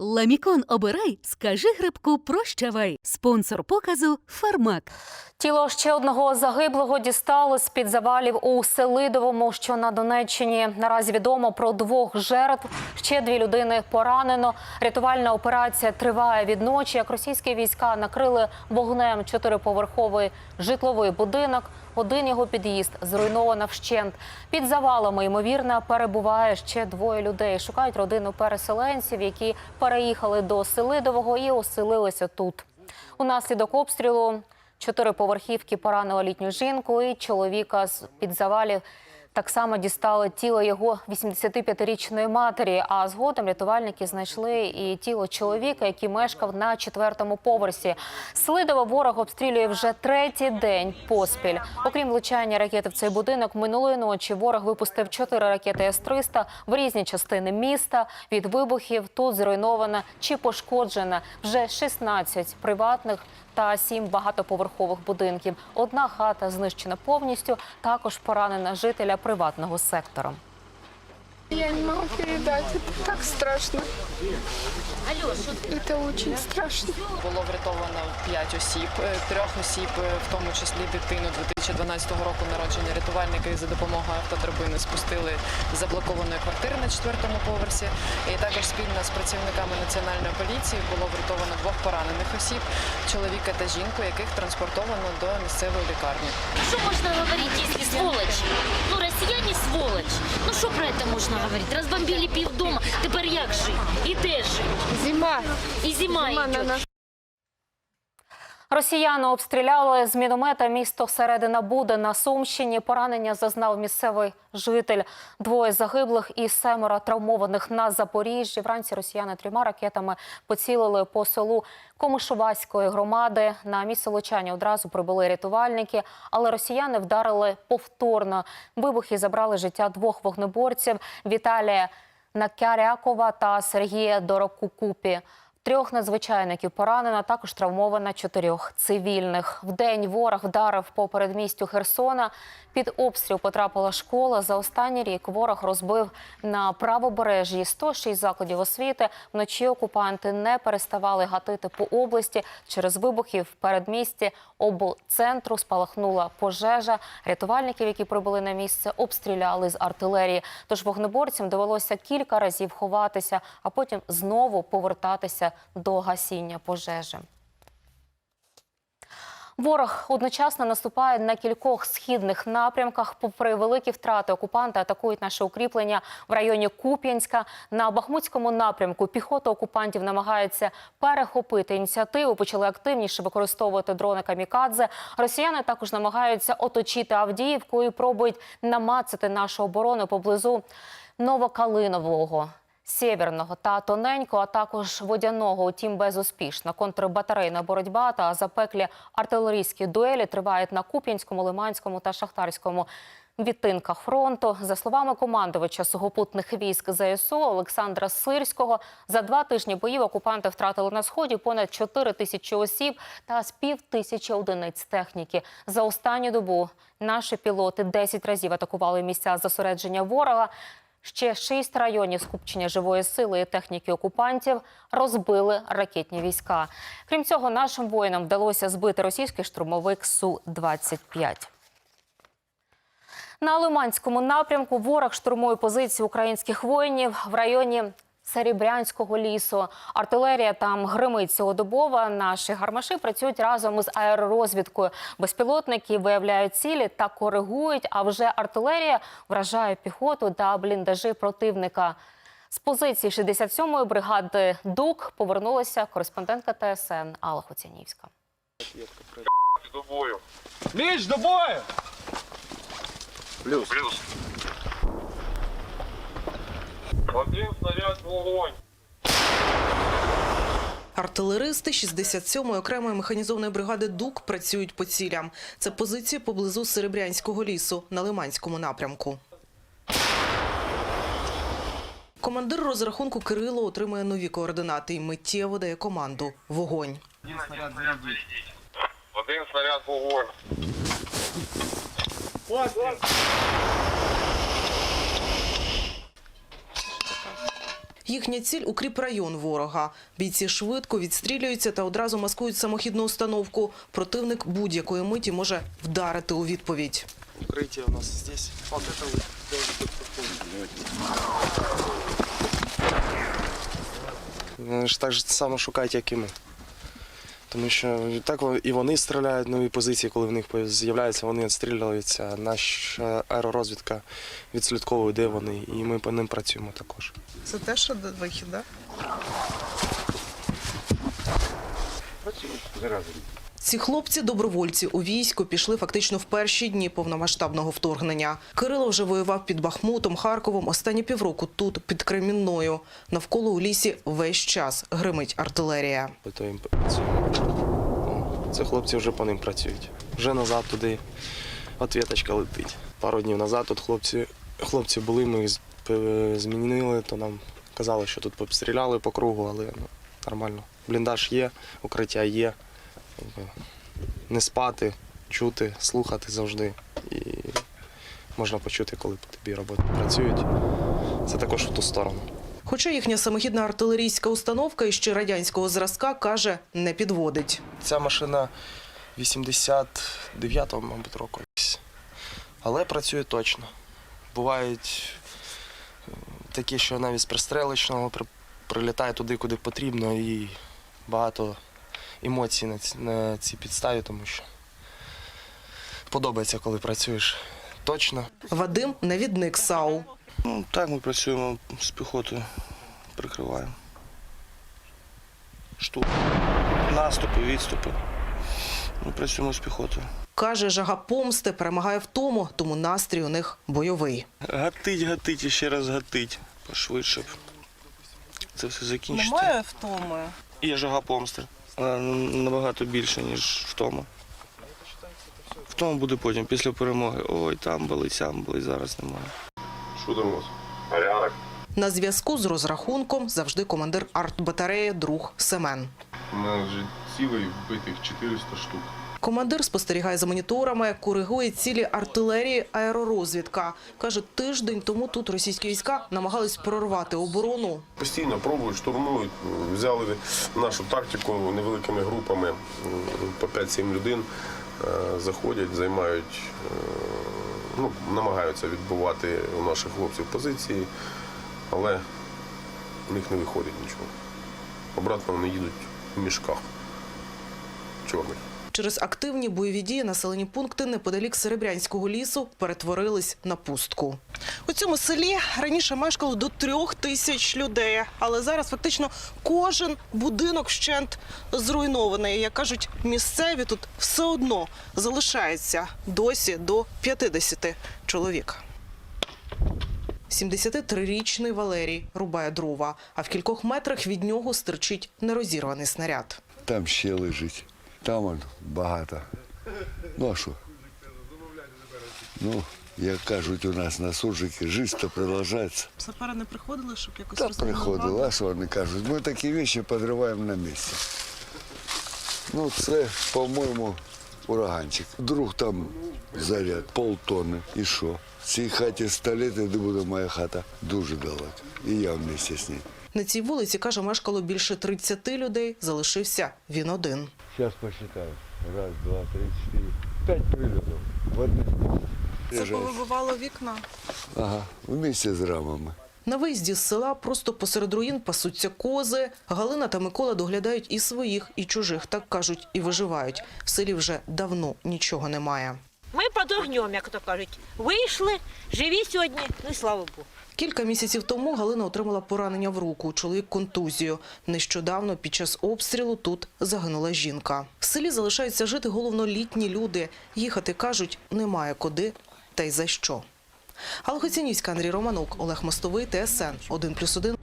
Ламікон обирай, скажи грибку прощавай. Спонсор показу Фармак. Тіло ще одного загиблого дістали з під завалів у Селидовому, що на Донеччині. Наразі відомо про двох жертв. Ще дві людини поранено. Рятувальна операція триває від ночі. Як російські війська накрили вогнем чотириповерховий житловий будинок. Один його під'їзд зруйновано вщент. Під завалами ймовірно перебуває ще двоє людей. Шукають родину переселенців, які переїхали до Селидового і оселилися тут. Унаслідок обстрілу чотири поверхівки поранила літню жінку і чоловіка з під завалів. Так само дістали тіло його 85-річної матері. А згодом рятувальники знайшли і тіло чоловіка, який мешкав на четвертому поверсі. Слидово ворог обстрілює вже третій день поспіль. Окрім влучання ракети в цей будинок, минулої ночі ворог випустив чотири ракети С-300 в різні частини міста. Від вибухів тут зруйновано чи пошкоджено вже 16 приватних та сім багатоповерхових будинків. Одна хата знищена повністю. Також поранена жителя приватного сектору. Я не могу передать, это так страшно. Это очень страшно. Було врятовано 5 осіб, е, трьох осіб, е, в тому числі дитину 2012 року народження. Рятувальники за допомогою автодрабини спустили з заблокованої квартири на четвертому поверсі. І також спільно з працівниками національної поліції було врятовано двох поранених осіб, чоловіка та жінку, яких транспортовано до місцевої лікарні. Что можно говорить, если сволочь? Ну, россияне сволочь. Ну, что про это можно говорить? Разбомбили півдома, тепер як жити? І де жити? Зима. І зима, Зима йде. Росіяни обстріляли з міномета місто Середина Буде на Сумщині. Поранення зазнав місцевий житель. Двоє загиблих і семеро травмованих на Запоріжжі. Вранці росіяни трьома ракетами поцілили по селу Комишуваської громади. На місце влучання одразу прибули рятувальники, але росіяни вдарили повторно. Вибухи забрали життя двох вогнеборців Віталія Накярякова та Сергія Дорокукупі. Трьох надзвичайників поранено, також травмовано чотирьох цивільних. Вдень ворог вдарив по передмістю Херсона. Під обстріл потрапила школа. За останній рік ворог розбив на правобережжі 106 закладів освіти. Вночі окупанти не переставали гатити по області. Через вибухи в передмісті облцентру спалахнула пожежа. Рятувальників, які прибули на місце, обстріляли з артилерії. Тож вогнеборцям довелося кілька разів ховатися, а потім знову повертатися до гасіння пожежі. Ворог одночасно наступає на кількох східних напрямках. Попри великі втрати, окупанти атакують наші укріплення в районі Куп'янська. На Бахмутському напрямку піхота окупантів намагається перехопити ініціативу. Почали активніше використовувати дрони камікадзе. Росіяни також намагаються оточити Авдіївку і пробують намацати нашу оборону поблизу Новокалинового. Сєвєрного та тоненького, а також водяного, утім безуспішно. Контрбатарейна боротьба та запеклі артилерійські дуелі тривають на Куп'янському, Лиманському та Шахтарському відтинках фронту. За словами командувача сухопутних військ ЗСУ Олександра Сирського, за два тижні боїв окупанти втратили на сході понад 4 тисячі осіб та з пів тисячі одиниць техніки. За останню добу наші пілоти 10 разів атакували місця зосередження ворога. Ще шість районів скупчення живої сили і техніки окупантів розбили ракетні війська. Крім цього, нашим воїнам вдалося збити російський штурмовик Су-25. На Лиманському напрямку ворог штурмує позиції українських воїнів в районі Серебрянського лісу. Артилерія там гримить цілодобово. Наші гармаші працюють разом із аеророзвідкою. Безпілотники виявляють цілі та коригують. А вже артилерія вражає піхоту та бліндажі противника. З позиції 67-ї бригади ДУК повернулася кореспондентка ТСН Алла Хоцянівська. до бою. Ліч до бою! Плюс. Плюс. Один снаряд вогонь. Артилеристи 67-ї окремої механізованої бригади ДУК працюють по цілям. Це позиції поблизу Серебрянського лісу на Лиманському напрямку. Командир розрахунку Кирило отримує нові координати і миттєво дає команду «Вогонь». Один снаряд вогонь. Їхня ціль – укріп район ворога. Бійці швидко відстрілюються та одразу маскують самохідну установку. Противник будь-якої миті може вдарити у відповідь. Укриття у нас здесь. Вот это вот. Вони ж так само шукають, як і ми. Тому що так і вони стріляють нові позиції, коли в них з'являються, вони відстрілюються. Наша аеророзвідка відслідковує, де вони, і ми по ним працюємо також. Це теж що вихід, так? Ці хлопці добровольці у війську пішли фактично в перші дні повномасштабного вторгнення. Кирило вже воював під Бахмутом, Харковом. Останні півроку тут під Кремінною. Навколо у лісі весь час гримить артилерія. По то їм працюємо. Ну, Це хлопці вже по ним працюють. Вже назад туди отвіточка летить. Пару днів назад тут хлопці, хлопці були, ми їх змінили, то нам казали, що тут обстріляли по кругу, але ну, нормально. Бліндаж є, укриття є. Не спати, чути, слухати завжди. І можна почути, коли по тобі роботи працюють. Це також в ту сторону. Хоча їхня самохідна артилерійська установка іще радянського зразка каже, не підводить. Ця машина 89-го, мабуть, року. Але працює точно. Бувають е, такі, що навіть з пристреличного прилітає туди, куди потрібно, і багато емоцій на ці, на цій підставі, тому що подобається, коли працюєш точно. Вадим – навідник САУ. Ну, так ми працюємо з піхотою, прикриваємо. Штук. Наступи, відступи. Ми працюємо з піхотою. Каже, жага помсти перемагає в тому, тому настрій у них бойовий. Гатить, гатить і ще раз гатить. Пошвидше б. Це все закінчити. втоми. Є жага помсти. Вона набагато більше, ніж втома. Втома буде потім, після перемоги. Ой, там були, сям були, зараз немає. Що там у вас? Порядок. На зв'язку з розрахунком завжди командир артбатареї друг Семен. У нас вже цілий вбитих 400 штук. Командир спостерігає за моніторами, коригує цілі артилерії аеророзвідка. Каже, тиждень тому тут російські війська намагались прорвати оборону. Постійно пробують, штурмують. Взяли нашу тактику невеликими групами по 5-7 людей. е, Заходять, займають, е, ну, намагаються відбувати у наших хлопців позиції, але у них не виходить нічого. Обратно вони їдуть в мішках чорних. Через активні бойові дії населені пункти неподалік Серебрянського лісу перетворились на пустку. У цьому селі раніше мешкало до трьох тисяч людей, але зараз фактично кожен будинок вщент зруйнований. Як кажуть, місцеві тут все одно залишається досі до 50 чоловік. 73-річний Валерій рубає дрова, а в кількох метрах від нього стирчить нерозірваний снаряд. Там ще лежить. Там он багато. Ну а що? Ну, як кажуть у нас на суржикі, життя то продовжується. Сапери не приходили, щоб якось Та приходили, а що вони кажуть? Ми такі речі підриваємо на місці. Ну, це, по-моєму, ураганчик. Друг там заряд, полтонни. І що? В цій хаті 100 літ, де буде моя хата, дуже далеко. І я вместе з ним. На цій вулиці, каже, мешкало більше 30 людей, залишився він один. Зараз посчитаю. Раз, два, три, чотири. П'ять прильотів. В одне. Це повибивало вікна. Ага, вместе з рамами. На виїзді з села просто посеред руїн пасуться кози. Галина та Микола доглядають і своїх, і чужих, так кажуть, і виживають. В селі вже давно нічого немає. Під огнем, як то кажуть. Вийшли, живі сьогодні, ну і слава Богу. Кілька місяців тому Галина отримала поранення в руку, чоловік контузію. Нещодавно під час обстрілу тут загинула жінка. В селі залишаються жити головно літні люди. Їхати, кажуть, немає куди та й за що. Алла Хоцінівська, Андрій Романук, Олег Мостовий, ТСН 1+,1,